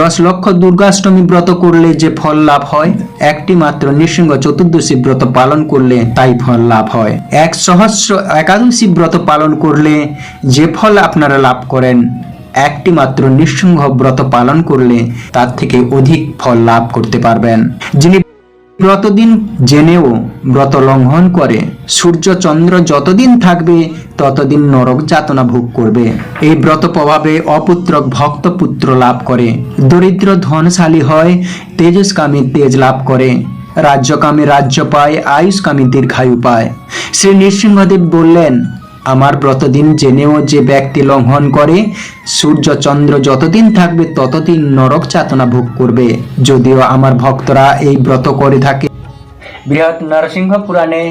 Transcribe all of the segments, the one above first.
দশ লক্ষ দুর্গাষ্টমী ব্রত করলে যে ফল লাভ হয়, একটি মাত্র নৃসিংহ চতুর্দশী ব্রত পালন করলে তাই ফল লাভ হয়। এক সহস্র একাদশী ব্রত পালন করলে যে ফল আপনারা লাভ করেন, একটি মাত্র নৃসিংহ ব্রত পালন করলে তার থেকে অধিক ফল লাভ করতে পারবেন। যিনি ব্রতদিন জেনেও ব্রত লঙ্ঘন করে। সূর্য চন্দ্র যতদিন থাকবে, ততদিন নরক যাতনা ভোগ করবে। এই ব্রত প্রভাবে অপুত্রক ভক্ত পুত্র লাভ করে। দরিদ্র ধনশালী হয়, তেজস্কামী তেজ লাভ করে। রাজ্যকামী রাজ্য পায়, আয়ুষ্কামী দীর্ঘায়ু পায়। শ্রী নৃসিংহদেব বললেন আমার ব্রতদিন জেনেও যে ব্যক্তি লঙ্ঘন করে, সূর্য চন্দ্র যতদিন থাকবে ততদিন নরক যাতনা ভোগ করবে। যদিও আমার ভক্তরা এই ব্রত করে থাকে। বৃহৎ নরসিংহ পুরাণে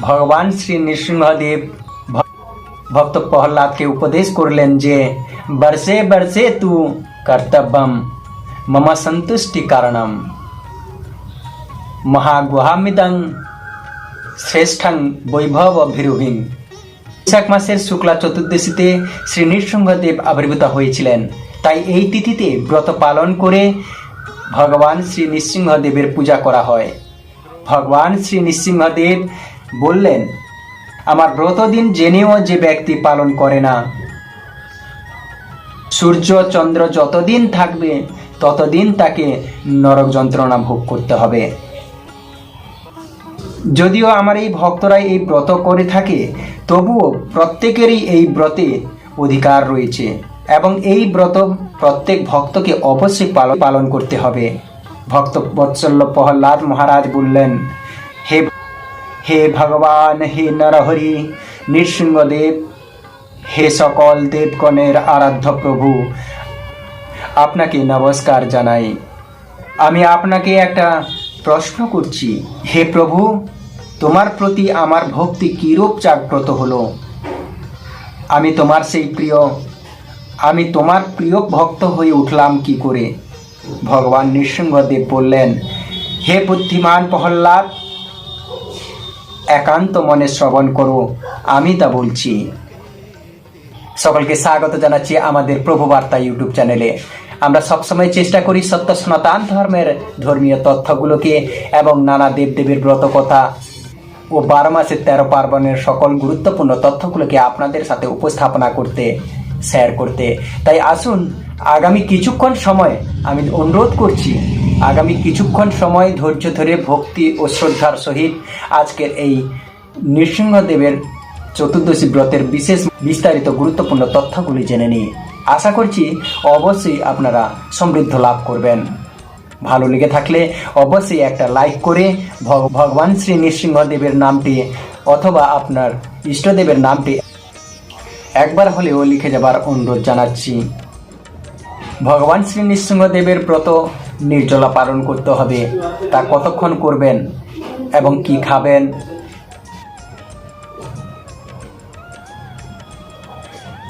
ভগবান শ্রী নৃসিংহদেব ভক্ত প্রহ্লাদকে উপদেশ করলেন যে, বর্ষে বর্ষে তু কর্তব্যম, মম সন্তুষ্টি কারণম। মহাগুহামিদং শ্রেষ্ঠং বৈভব অভিরুহিং বৈশাখ মাসের শুক্লা চতুর্দশীতে শ্রী নৃসিংহদেব আবির্ভূত হয়েছিলেন। তাই এই তিথিতে ব্রত পালন করে ভগবান শ্রী নৃসিংহদেবের পূজা করা হয়। ভগবান শ্রী নৃসিংহদেব বললেন, আমার ব্রতদিন জেনেও যে ব্যক্তি পালন করে না। সূর্য, চন্দ্র যতদিন থাকবে, ততদিন তাকে নরক যন্ত্রণা ভোগ করতে হবে। যদিও আমার এই ভক্তরা এই ব্রত করে থাকে, তবুও প্রত্যেকেরই এই ব্রতে অধিকার রয়েছে এবং এই ব্রত প্রত্যেক ভক্তকে অবশ্যই পালন পালন করতে হবে। ভক্ত বৎসল্য প্রহ্লাদ মহারাজ বললেন, হে হে ভগবান, হে নরহরি, নৃসিংহদেব, হে সকল দেবগণের আরাধ্য প্রভু, আপনাকে নমস্কার জানাই। আমি আপনাকে একটা প্রশ্ন করছি, হে প্রভু, তোমার প্রতি আমার ভক্তি কিরূপ জাগ্রত হলো? আমি তোমার সেই প্রিয়, আমি তোমার প্রিয় ভক্ত হয়ে উঠলাম কি করে? ভগবান নৃসিংহদেব বললেন, হে বুদ্ধিমান প্রহ্লাদ, একান্ত মনে শ্রবণ করো, আমি তা বলছি। সকলকে স্বাগত জানাচ্ছি আমাদের প্রভু বার্তা ইউটিউব চ্যানেলে। আমরা সবসময় চেষ্টা করি সত্য সনাতন ধর্মের ধর্মীয় তথ্যগুলোকে এবং নানা দেবদেবীর ব্রত কথা ও বারো মাসের তেরো পার্বণের সকল গুরুত্বপূর্ণ তথ্যগুলোকে আপনাদের সাথে উপস্থাপনা করতে শেয়ার করতে। তাই আসুন, আগামী কিছুক্ষণ সময় আমি অনুরোধ করছি, আগামী কিছুক্ষণ সময় ধৈর্য ধরে ভক্তি ও শ্রদ্ধার সহিত আজকের এই নৃসিংহদেবের চতুর্দশী ব্রতের বিশেষ বিস্তারিত গুরুত্বপূর্ণ তথ্যগুলি জেনে নিই। আশা করছি অবশ্যই আপনারা সমৃদ্ধ লাভ করবেন। ভালো লেগে থাকলে অবশ্যই একটা লাইক করে ভগবান শ্রী নৃসিংহদেবের নামটি অথবা আপনার ইষ্টদেবের নামটি একবার হলেও লিখে যাবার অনুরোধ জানাচ্ছি। ভগবান শ্রী নৃসিংহদেবের ব্রত নির্জলা পালন করতে হবে। তা কতক্ষণ করবেন এবং কি খাবেন?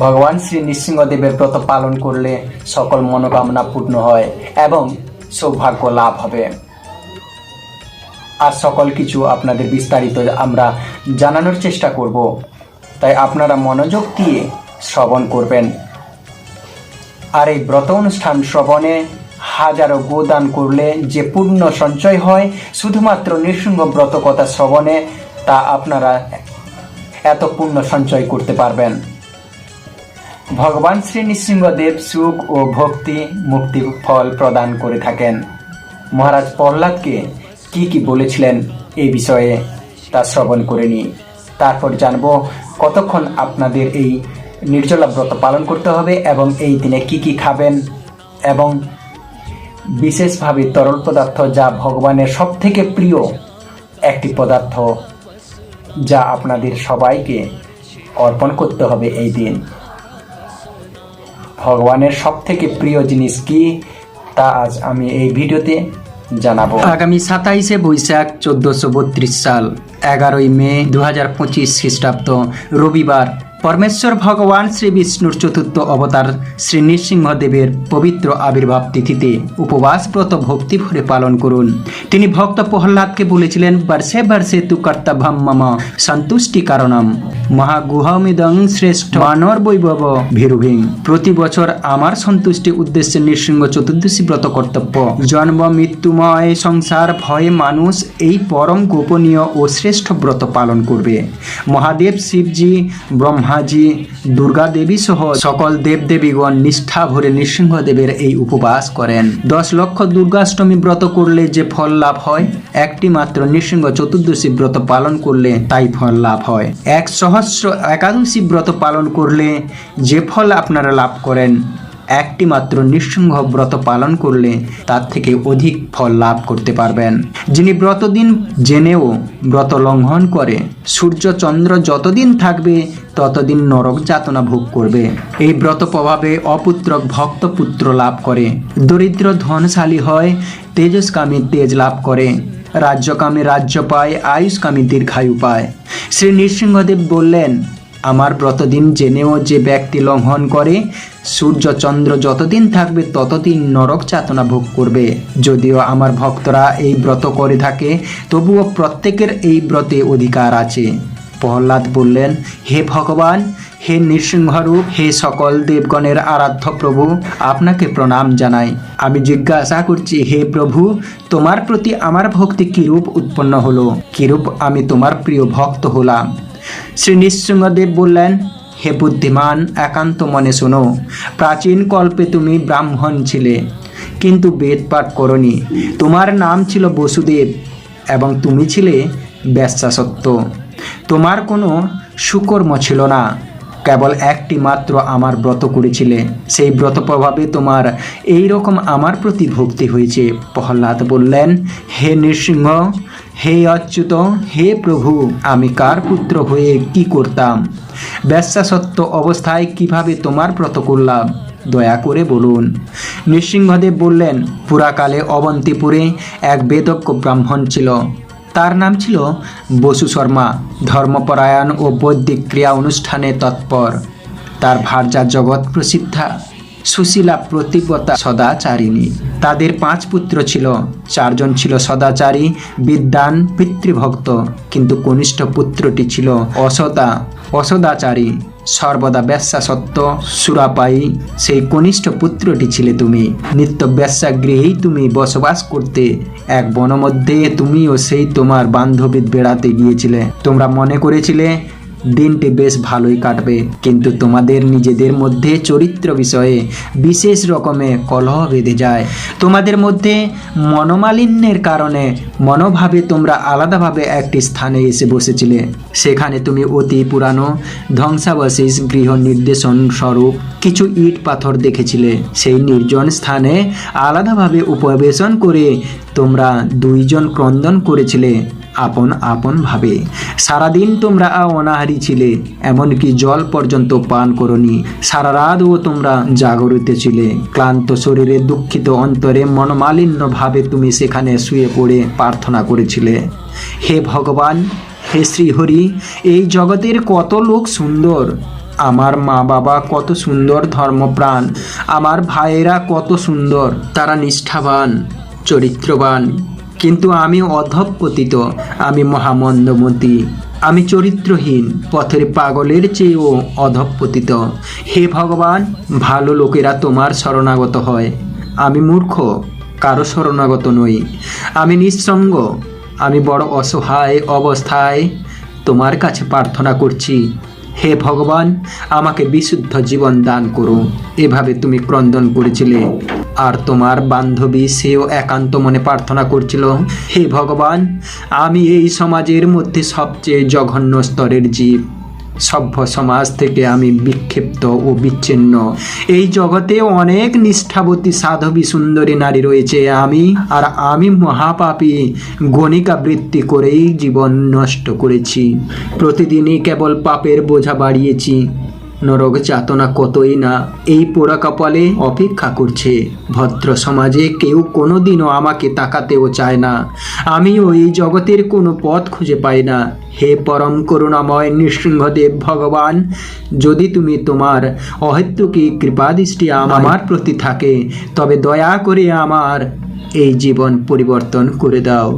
ভগবান শ্রী নৃসিংহদেবের ব্রত পালন করলে সকল মনোকামনা পূর্ণ হয় এবং সৌভাগ্য লাভ হবে। আর সকল কিছু আপনাদের বিস্তারিত আমরা জানানোর চেষ্টা করব। তাই আপনারা মনোযোগ দিয়ে শ্রবণ করবেন। আর এই ব্রত অনুষ্ঠান শ্রবণে হাজারো গোদান করলে যে পূর্ণ সঞ্চয় হয়, শুধুমাত্র নৃসিংহ ব্রত কথা শ্রবণে তা আপনারা এত পূর্ণ সঞ্চয় করতে পারবেন। ভগবান শ্রী নৃসিংহদেব সুখ ও ভক্তি মুক্তি ফল প্রদান করে থাকেন। মহারাজ প্রহ্লাদকে কি কি বলেছিলেন এই বিষয়ে তা শ্রবণ করে নিই। তারপর জানব কতক্ষণ আপনাদের এই নির্জলা ব্রত পালন করতে হবে এবং এই দিনে কি কি খাবেন এবং বিশেষভাবে তরল পদার্থ যা ভগবানের সব থেকে প্রিয় একটি পদার্থ যা আপনাদের সবাইকে অর্পণ করতে হবে এই দিন। ভগবানের সব থেকে প্রিয় জিনিস কি তা আজ আমি এই ভিডিওতে জানাব। আগামী সাতাইশে বৈশাখ চোদ্দশো বত্রিশ সাল, এগারোই মে দু হাজার পঁচিশ খ্রিস্টাব্দ, রবিবার। পরমেশ্বর ভগবান শ্রী বিষ্ণুর চতুর্থ অবতার শ্রী নৃসিংহদেবের পবিত্র আবির্ভাব তিথিতে উপবাস ব্রত ভক্তি ভরে পালন করুন। তিনি ভক্ত প্রহ্লাদকে বলেছিলেন, বর্ষে বর্ষে তু কর্তভ্যম মম সন্তুষ্টি কারণম মহাগুহমিদং শ্রেষ্ঠ। মানর বৈভব ভীরুভিং প্রতি বছর আমার সন্তুষ্টি উদ্দেশ্যে নৃসিংহ চতুর্দশী ব্রত কর্তব্য। জন্ম মৃত্যুময় সংসার ভয়ে মানুষ এই পরম গোপনীয় ও শ্রেষ্ঠ ব্রত পালন করবে। মহাদেব শিবজি ব্রহ্মাজি দুর্গা দেবী সহ সকল দেবদেবীগণ নিষ্ঠা ভরে নৃসিংহদেবের এই উপবাস করেন। দশ লক্ষ দুর্গাষ্টমী ব্রত করলে যে ফল লাভ হয় একটি মাত্র নৃসিংহ চতুর্দশী ব্রত পালন করলে তাই ফল লাভ হয়। এক সহস্র একাদশী ব্রত পালন করলে যে ফল আপনারা লাভ করেন, একটি মাত্র নৃসিংহ ব্রত পালন করলে তার থেকে অধিক ফল লাভ করতে পারবেন। যিনি ব্রতদিন জেনেও ব্রত লঙ্ঘন করে, সূর্য চন্দ্র যতদিন থাকবে, ততদিন নরক যাতনা ভোগ করবে। এই ব্রত প্রভাবে অপুত্রক ভক্ত পুত্র লাভ করে, দরিদ্র ধনশালী হয়, তেজস্কামী তেজ লাভ করে। রাজ্যকামী রাজ্য পায় আয়ুষ্কামী দীর্ঘায়ু পায় শ্রী নৃসিংহদেব বললেন, আমার ব্রতদিন জেনেও যে ব্যক্তি লঙ্ঘন করে, সূর্য চন্দ্র যতদিন থাকবে ততদিন নরক চাতনা ভোগ করবে। যদিও আমার ভক্তরা এই ব্রত করে থাকে, তবুও প্রত্যেকের এই ব্রতে অধিকার আছে। প্রহ্লাদ বললেন, হে ভগবান, হে নৃসিংহরূপ, হে সকল দেবগণের আরাধ্য প্রভু, আপনাকে প্রণাম জানাই। আমি জিজ্ঞাসা করছি, হে প্রভু, তোমার প্রতি আমার ভক্তি কিরূপ উৎপন্ন হলো? কিরূপ আমি তোমার প্রিয় ভক্ত হলাম? শ্রী নৃসিংহদেব বললেন, হে বুদ্ধিমান, একান্ত মনে শোনো, প্রাচীন কল্পে তুমি ব্রাহ্মণ ছিলে, কিন্তু বেদ পাঠ করনি। তোমার নাম ছিল বসুদেব, এবং তুমি ছিলে ব্যবসাসত্ব তোমার কোনো সুকর্ম ছিল না। কেবল একটি মাত্র আমার ব্রত করেছিলে। সেই ব্রত প্রভাবে তোমার এই রকম আমার প্রতি ভক্তি হয়েছে। প্রহ্লাদ বললেন, হে নৃসিংহ, হে অচ্যুত, হে প্রভু, আমি কার পুত্র হয়ে কি করতাম? ব্যবসাসত্ব অবস্থায় কীভাবে তোমার ব্রত করলাম? দয়া করে বলুন। নৃসিংহদেব বললেন, পুরাকালে অবন্তিপুরে এক বেদজ্ঞ ব্রাহ্মণ ছিল। তার নাম ছিল বসু শর্মা। ধর্মপরায়ণ ও বৈদিক ক্রিয়া অনুষ্ঠানে তৎপর। তার ভার্যা জগৎ প্রসিদ্ধা সুশীলা প্রতিপতা সদাচারিণী। তাদের পাঁচ পুত্র ছিল। চারজন ছিল সদাচারী বিদ্যান পিতৃভক্ত। কিন্তু কনিষ্ঠ পুত্রটি ছিল অসদা। অসদাচারী সর্বদা ব্যবসা সত্য, সুরাপায়ী, সেই কনিষ্ঠ পুত্রটি ছিলে তুমি। নিত্য ব্যবসা গৃহেই তুমি বসবাস করতে, এক বনমধ্যে তুমিও সেই তোমার বান্ধবী বেড়াতে গিয়েছিলে। তোমরা মনে করেছিলে দিনটি বেশ ভালোই কাটবে। কিন্তু তোমাদের নিজেদের মধ্যে চরিত্র বিষয়ে বিশেষ রকমে কলহ বেঁধে যায়। তোমাদের মধ্যে মনোমালিন্যের কারণে মনোভাবে তোমরা আলাদাভাবে একটি স্থানে এসে বসেছিলে। সেখানে তুমি অতি পুরানো ধ্বংসাবশেষ গৃহ নির্দেশন স্বরূপ কিছু ইট পাথর দেখেছিলে। সেই নির্জন স্থানে আলাদাভাবে উপবেশন করে তোমরা দুইজন ক্রন্দন করেছিলে। আপন আপন ভাবে। সারাদিন তোমরা অনাহারি ছিলে, এমনকি জল পর্যন্ত পান করনি। সারা রাতও তোমরা জাগরিত ছিলে। ক্লান্ত শরীরে দুঃখিত অন্তরে মনোমালিন্য ভাবে তুমি সেখানে শুয়ে পড়ে প্রার্থনা করেছিলে। হে ভগবান, হে শ্রীহরি, এই জগতের কত লোক সুন্দর। আমার মা বাবা কত সুন্দর ধর্মপ্রাণ। আমার ভাইয়েরা কত সুন্দর। তারা নিষ্ঠাবান, চরিত্রবান। কিন্তু আমি অধঃপতিত, আমি মহামন্দমতি। আমি চরিত্রহীন, পথের পাগলের চেয়েও অধঃপতিত। হে ভগবান, ভালো লোকেরা তোমার শরণাগত হয়। আমি মূর্খ, কারও শরণাগত নই। আমি নিঃসঙ্গ, আমি বড় অসহায় অবস্থায় তোমার কাছে প্রার্থনা করছি। হে ভগবান, আমাকে বিশুদ্ধ জীবন দান করো। এভাবে তুমি ক্রন্দন করেছিলে। আর তোমার বান্ধবী সেও একান্ত মনে প্রার্থনা করছিল, হে ভগবান, আমি এই সমাজের মধ্যে সবচেয়ে জঘন্য স্তরের জীব। সভ্য সমাজ থেকে আমি বিক্ষিপ্ত ও বিচ্ছিন্ন। এই জগতে অনেক নিষ্ঠাবতী সাধবী সুন্দরী নারী রয়েছে আমি, আর আমি মহাপাপী গণিকা বৃত্তি করেই জীবন নষ্ট করেছি। প্রতিদিনই কেবল পাপের বোঝা বাড়িয়েছি। নরক যাতনা কতই না এই পোড়া কপালে অপেক্ষা করছে। ভদ্র সমাজে কেউ কোনোদিনও আমাকে তাকাতেও চায় না। আমিও এই জগতের কোনো পথ খুঁজে পাই না। হে পরম করুণাময় নৃসিংহদেব ভগবান, যদি তুমি তোমার অহেতুকী কৃপাদৃষ্টি আমার প্রতি থাকে, তবে দয়া করে আমার এই জীবন পরিবর্তন করে দাও।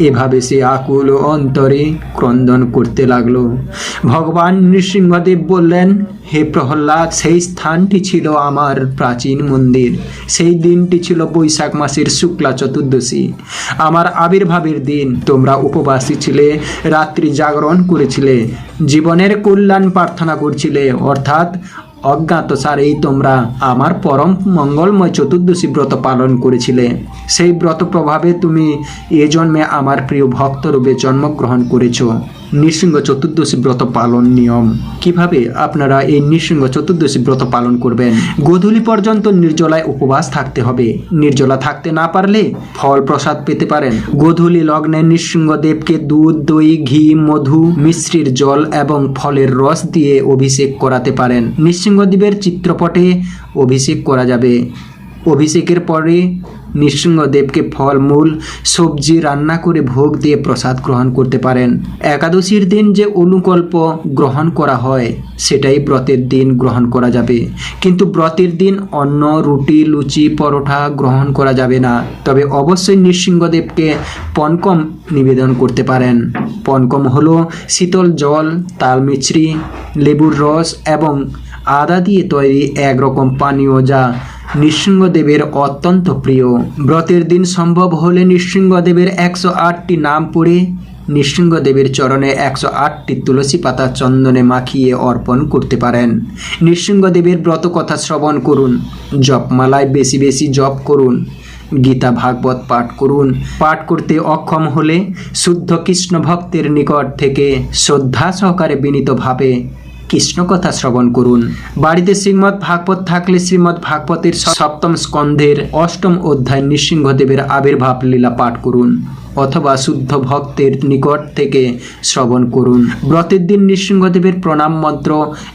এভাবে সে আকুল অন্তরে ক্রন্দন করতে লাগল। ভগবান নৃসিংহদেব বললেন, হে প্রহ্লাদ, সেই স্থানটি ছিল আমার প্রাচীন মন্দির। সেই দিনটি ছিল বৈশাখ মাসের শুক্লা চতুর্দশী। আমার আবির্ভাবের দিন। তোমরা উপবাসী ছিলে, রাত্রি জাগরণ করেছিলে, জীবনের কল্যাণ প্রার্থনা করছিলে। অর্থাৎ অজ্ঞাতসারেই তোমরা আমার পরম মঙ্গলময় চতুর্দশী ব্রত পালন করেছিলে। সেই ব্রত প্রভাবে তুমি এ জন্মে আমার প্রিয় ভক্তরূপে জন্মগ্রহণ করেছ। নৃসিংহ চতুর্দশী ব্রত পালন নিয়ম। কীভাবে আপনারা এই নৃসিংহ চতুর্দশী ব্রত পালন করবেন? গোধূলি পর্যন্ত নির্জলায় উপবাস থাকতে হবে। নির্জলা থাকতে না পারলে ফল প্রসাদ পেতে পারেন। গোধূলি লগ্নে নৃসিংহদেবকে দুধ, দই, ঘি, মধু, মিশ্রির জল এবং ফলের রস দিয়ে অভিষেক করাতে পারেন। নৃসিংহদেবের চিত্রপটে অভিষেক করা যাবে। অভিষেকের পরে নৃসিংহদেবকে ফলমূল সবজি রান্না করে ভোগ দিয়ে প্রসাদ গ্রহণ করতে পারেন। একাদশীর দিন যে অনুকল্প গ্রহণ করা হয়, সেটাই ব্রতের দিন গ্রহণ করা যাবে। কিন্তু ব্রতের দিন অন্ন, রুটি, লুচি, পরোটা গ্রহণ করা যাবে না। তবে অবশ্যই নৃসিংহদেবকে পনকম নিবেদন করতে পারেন। পনকম হলো শীতল জল, তাল মিছরি, লেবুর রস এবং আদা দিয়ে তৈরি একরকম পানীয় যা নৃসিংহদেবের অত্যন্ত প্রিয়। ব্রতের দিন সম্ভব হলে নৃসিংহদেবের একশো আটটি নাম পড়ে, নৃসিংহদেবের চরণে একশো আটটি তুলসী পাতা চন্দনে মাখিয়ে অর্পণ করতে পারেন। নৃসিংহদেবের ব্রত কথা শ্রবণ করুন, জপমালায় বেশি বেশি জপ করুন, গীতা ভাগবত পাঠ করুন। পাঠ করতে অক্ষম হলে শুদ্ধ কৃষ্ণ ভক্তের নিকট থেকে শ্রদ্ধা সহকারে বিনীতভাবে কৃষ্ণ কথা শ্রবণ করুন। বাড়িতে শ্রীমৎ ভাগবত থাকলে শ্রীমৎ ভাগবতের সপ্তম স্কন্ধের অষ্টম অধ্যায় নৃসিংহদেবের আবির্ভাব লীলা পাঠ করুন। অথবা শুদ্ধ ভক্তের নিকট থেকে শ্রবণ করুন। ব্রতের দিন নৃসিংহদেবের প্রণাম মন্ত্র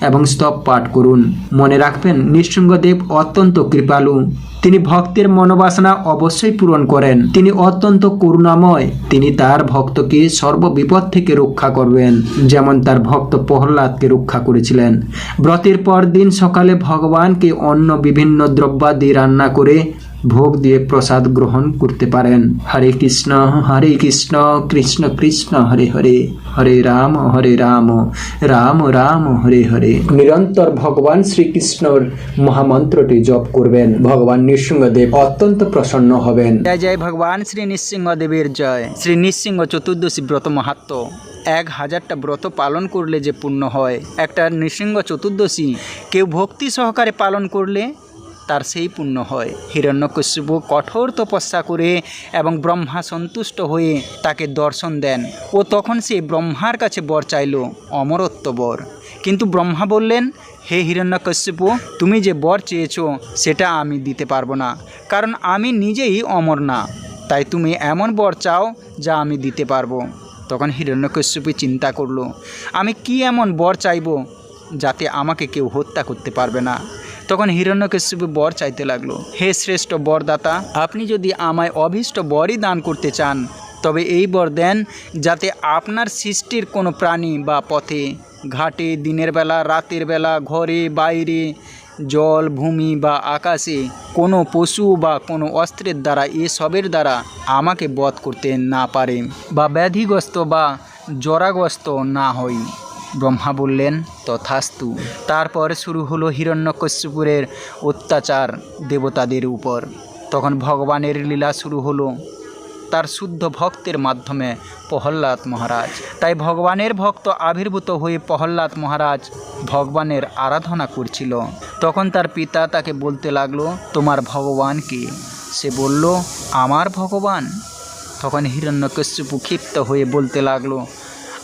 এবং স্তব পাঠ করুন। মনে রাখবেন, নৃসিংহদেব অত্যন্ত কৃপালু। তিনি ভক্তের মনোবাসনা অবশ্যই পূরণ করেন। তিনি অত্যন্ত করুণাময়। তিনি তার ভক্তকে সর্ববিপদ থেকে রক্ষা করবেন, যেমন তার ভক্ত প্রহ্লাদকে রক্ষা করেছিলেন। ব্রতের পর দিন সকালে ভগবানকে অন্য বিভিন্ন দ্রব্যাদি রান্না করে ভোগ দিয়ে প্রসাদ গ্রহণ করতে পারেন। হরে কৃষ্ণ হরে কৃষ্ণ কৃষ্ণ কৃষ্ণ, হরে হরে হরে রাম হরে রাম রাম রাম, হরে হরে। নিরন্তর ভগবান শ্রীকৃষ্ণর মহামন্ত্রটি জপ করবেন। ভগবান নৃসিংহদেব অত্যন্ত প্রসন্ন হবেন। জয় জয় ভগবান শ্রী নৃসিংহদেবের জয়। শ্রী নৃসিংহ চতুর্দশী ব্রত মাহাত্ম। এক হাজারটা ব্রত পালন করলে যে পুণ্য হয়। একটা নৃসিংহ চতুর্দশী কেউ ভক্তি সহকারে পালন করলে তার সেই পুণ্য হয়। হিরণ্যকশ্যপ কঠোর তপস্যা করে এবং ব্রহ্মা সন্তুষ্ট হয়ে তাকে দর্শন দেন। ও তখন সে ব্রহ্মার কাছে বর চাইল, অমরত্ব বর। কিন্তু ব্রহ্মা বললেন, হে হিরণ্যকশ্যপ, তুমি যে বর চেয়েছ, সেটা আমি দিতে পারব না, কারণ আমি নিজেই অমর না। তাই তুমি এমন বর চাও, যা আমি দিতে পারব। তখন হিরণ্যকশ্যপু চিন্তা করল, আমি কি এমন বর চাইব, যাতে আমাকে কেউ হত্যা করতে পারবে না? তখন হিরণ্যকশ্যপু বর চাইতে লাগল। হে শ্রেষ্ঠ বরদাতা, আপনি যদি আমায় অভীষ্ট বরই দান করতে চান, তবে এই বর দেন যাতে আপনার সৃষ্টির কোনো প্রাণী বা পথে, ঘাটে, দিনের বেলা, রাতের বেলা, ঘরে, বাইরে, জল, ভূমি বা আকাশে, কোনো পশু বা কোনো অস্ত্রের দ্বারা এসবের দ্বারা আমাকে বধ করতে না পারে বা ব্যাধিগ্রস্ত বা জরাগ্রস্ত না হই। ব্রহ্মা বললেন তথাস্তু। তারপর শুরু হলো হিরণ্যকশ্যপুরের অত্যাচার দেবতাদের উপর। তখন ভগবানের লীলা শুরু হলো তার শুদ্ধ ভক্তের মাধ্যমে প্রহ্লাদ মহারাজ। তাই ভগবানের ভক্ত আবির্ভূত হয়ে প্রহ্লাদ মহারাজ ভগবানের আরাধনা করছিল। তখন তার পিতা তাকে বলতে লাগল তোমার ভগবান কে? সে বলল আমার ভগবান। তখন হিরণ্যকশ্যপু ক্ষিপ্ত হয়ে বলতে লাগল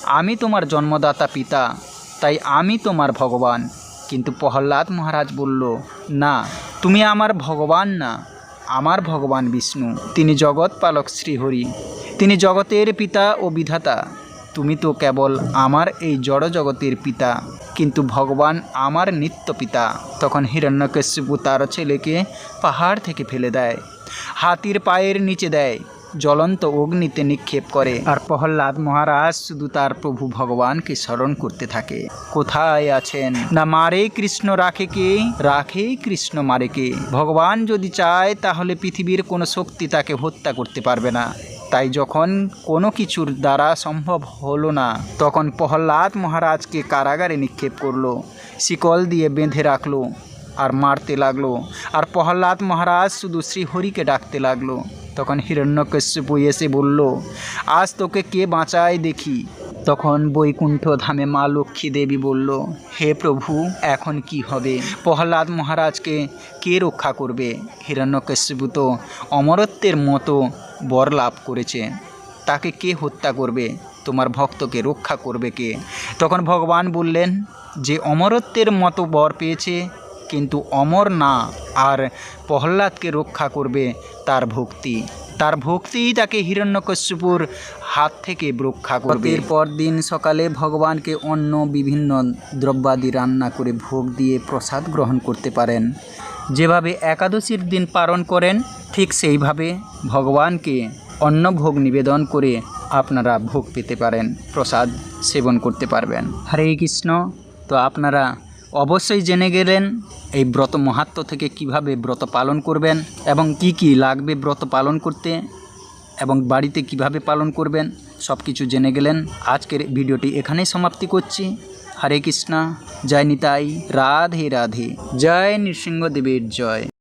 আমি তোমার জন্মদাতা পিতা, তাই আমি তোমার ভগবান। কিন্তু প্রহ্লাদ মহারাজ বলল, না, তুমি আমার ভগবান না, আমার ভগবান বিষ্ণু। তিনি জগৎ পালক শ্রীহরি। তিনি জগতের পিতা ও বিধাতা। তুমি তো কেবল আমার এই জড় জগতের পিতা। কিন্তু ভগবান আমার নিত্য পিতা। তখন হিরণ্যকশ্যপু তার ছেলেকে পাহাড় থেকে ফেলে দেয়। হাতির পায়ের নিচে দেয়। জ্বলন্ত অগ্নিতে নিক্ষেপ করে। আর প্রহ্লাদ মহারাজ শুধু তার প্রভু ভগবানকে স্মরণ করতে থাকে। কোথায় আছেন? না মারে কৃষ্ণ রাখে কে? রাখে কৃষ্ণ মারে কে? ভগবান যদি চায়, তাহলে পৃথিবীর কোনো শক্তি তাকে হত্যা করতে পারবে না। তাই যখন কোনো কিছুর দ্বারা সম্ভব হলো না, তখন প্রহ্লাদ মহারাজকে কারাগারে নিক্ষেপ করল। শিকল দিয়ে বেঁধে রাখল। আর মারতে লাগল। আর প্রহ্লাদ মহারাজ শুধু শ্রীহরিকে ডাকতে লাগল। তখন হিরণ্যকশ্যপু এসে বলল, আজ তোকে কে বাঁচায় দেখি? তখন বৈকুণ্ঠ ধামে মা লক্ষ্মী দেবী বলল, হে প্রভু, এখন কি হবে? প্রহ্লাদ মহারাজকে কে রক্ষা করবে? হিরণ্যকশ্যপু তো অমরত্বের মতো বর লাভ করেছে। তাকে কে হত্যা করবে? তোমার ভক্তকে রক্ষা করবে কে? তখন ভগবান বললেন, যে অমরত্বের মতো বর পেয়েছে কিন্তু অমর না, আর প্রহ্লাদকে রক্ষা করবে তার ভক্তি। তার ভক্তিই তাকে হিরণ্যকশ্যপুর হাত থেকে রক্ষা করবে। এরপর দিন সকালে ভগবানকে অন্য বিভিন্ন দ্রব্যাদি রান্না করে ভোগ দিয়ে প্রসাদ গ্রহণ করতে পারেন। যেভাবে একাদশীর দিন পালন করেন, ঠিক সেইভাবে ভগবানকে অন্ন ভোগ নিবেদন করে আপনারা ভোগ পেতে পারেন, প্রসাদ সেবন করতে পারবেন। হরে কৃষ্ণ, তো আপনারা অবশ্যই জেনে গেলেন এই ব্রত মাহাত্ম থেকে কীভাবে ব্রত পালন করবেন এবং কি কি লাগবে ব্রত পালন করতে এবং বাড়িতে কীভাবে পালন করবেন, সব কিছু জেনে গেলেন। আজকের ভিডিওটি এখানেই সমাপ্তি করছি। হরে কৃষ্ণা, জয় নিতাই, রাধে রাধে, জয় নৃসিংহদেবের জয়।